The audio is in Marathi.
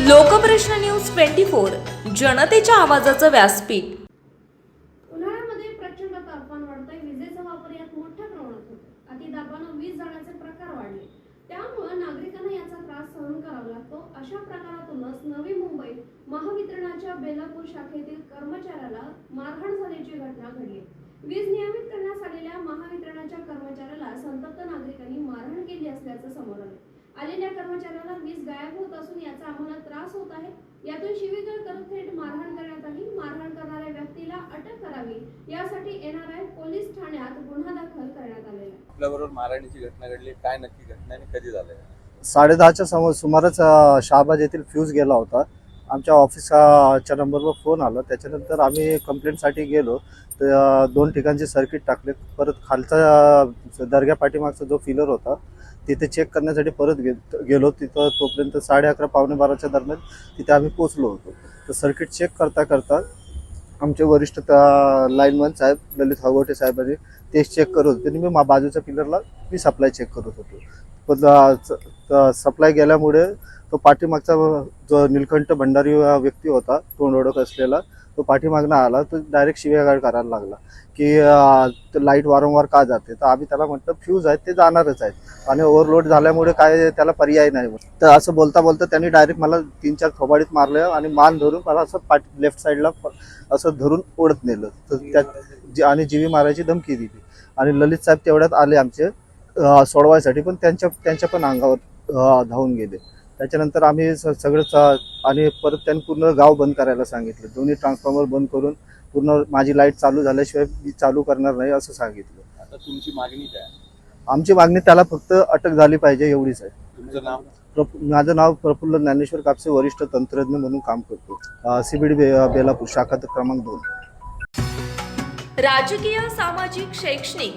लोकप्रश्न न्यूज ट्वेंटी फोर जनतेच्या आवाजाचं व्यासपीठ. उन्हाळ्यामध्ये प्रचंड तापमान वाढतंय विजेचा वापर यात मोठ्या प्रमाणात होतो अतिदाबानं वीज जाण्याचे प्रकार वाढले. त्यामुळे नागरिकांना याचा त्रास सहन करावा लागतो. अशा प्रकारातूनच नवी मुंबईत महावितरणाच्या बेलापूर शाखेतील कर्मचाऱ्याला मारहाण झाल्याची घटना घडली वीज नियमित करण्यास आलेल्या महावितरणाच्या कर्मचाऱ्याला संतप्त नागरिकांनी मारहाण केली असल्याचं समोर आलं आलेल्या कर्मचाऱ्याला वीज गायब होत असून याचा आम्हाला त्रास होत आहे. यातून शिवीगाळ करत थेट मारहाण करण्यात आली. मारहाण करणाऱ्या व्यक्तीला अटक करावी. यासाठी एनआरआय पोलीस ठाण्यात गुन्हा दाखल करण्यात आलेला आपल्याबरोबर मारहाणीची घटना घडली. काय नक्की घटना आणि कधी झालंय साडेदहाच्या समोर सुमारच अ, शहाबाज येथील फ्यूज गेला होता. आमच्या ऑफिसच्या नंबरवर फोन आला. त्याच्यानंतर आम्ही कंप्लेंटसाठी गेलो. तर दोन ठिकाणचे सर्किट टाकले. परत खालचा अ, दर्ग्या पाठीमागचा जो फिलर होता तिथे चेक करण्यासाठी परत गे गेलो. तिथं तोपर्यंत साडे अकरा पावणे बाराच्या दरम्यान तिथे आम्ही पोचलो होतो. तर सर्किट चेक करता करता आमचे वरिष्ठ लाईनमन साहेब ललित हगवटे साहेबांनी तेच चेक करत होते. आणि मी मा बाजूच्या पिलरला मी सप्लाय चेक करत होतो. पण सप्लाय गेल्यामुळे तो पाठीमागचा जो निलकंठ भंडारी व्यक्ती होता तोंड ओळख असलेला तो पाठीमागनं आला तो डायरेक्ट शिव्यागाळ करायला लागला की लाइट वारंवार का जाते? तर आम्ही त्याला म्हटलं फ्यूज आहेत ते जाणारच आहेत. आणि ओव्हरलोड झाल्यामुळे काय त्याला पर्याय नाही तर असं बोलता बोलता त्यांनी डायरेक्ट मला तीन चार थोबाडीत मारलं आणि मान धरून मला असं पाठी लेफ्ट साईडला असं धरून ओढत नेलं. तर त्यात जी- आणि जीवी मारायची धमकी दिली. आणि ललित साहेब तेवढ्यात आले आमचे सोडवायसाठी पण त्यांच्या त्यांच्या पण अंगावर धावून गेले. त्याच्यानंतर आम्ही स- सगळं आणि परत त्यांनी पूर्ण गाव बंद करायला सांगितलं. दोन्ही ट्रान्सफॉर्मर बंद करून पूर्ण माझी लाइट चालू झाल्याशिवाय मी चालू करणार नाही असं सांगितलं. आता तुमची मागणी काय आमची मागणी त्याला फक्त अटक झाली पाहिजे एवढीच आहे. तुमचं नाव? प्रफ- माझं नाव प्रफुल्ल ज्ञानेश्वर कापसे वरिष्ठ तंत्रज्ञ म्हणून काम करतो. सीबीडी बेलापूर शाखा क्रमांक दोन. राजकीय सामाजिक शैक्षणिक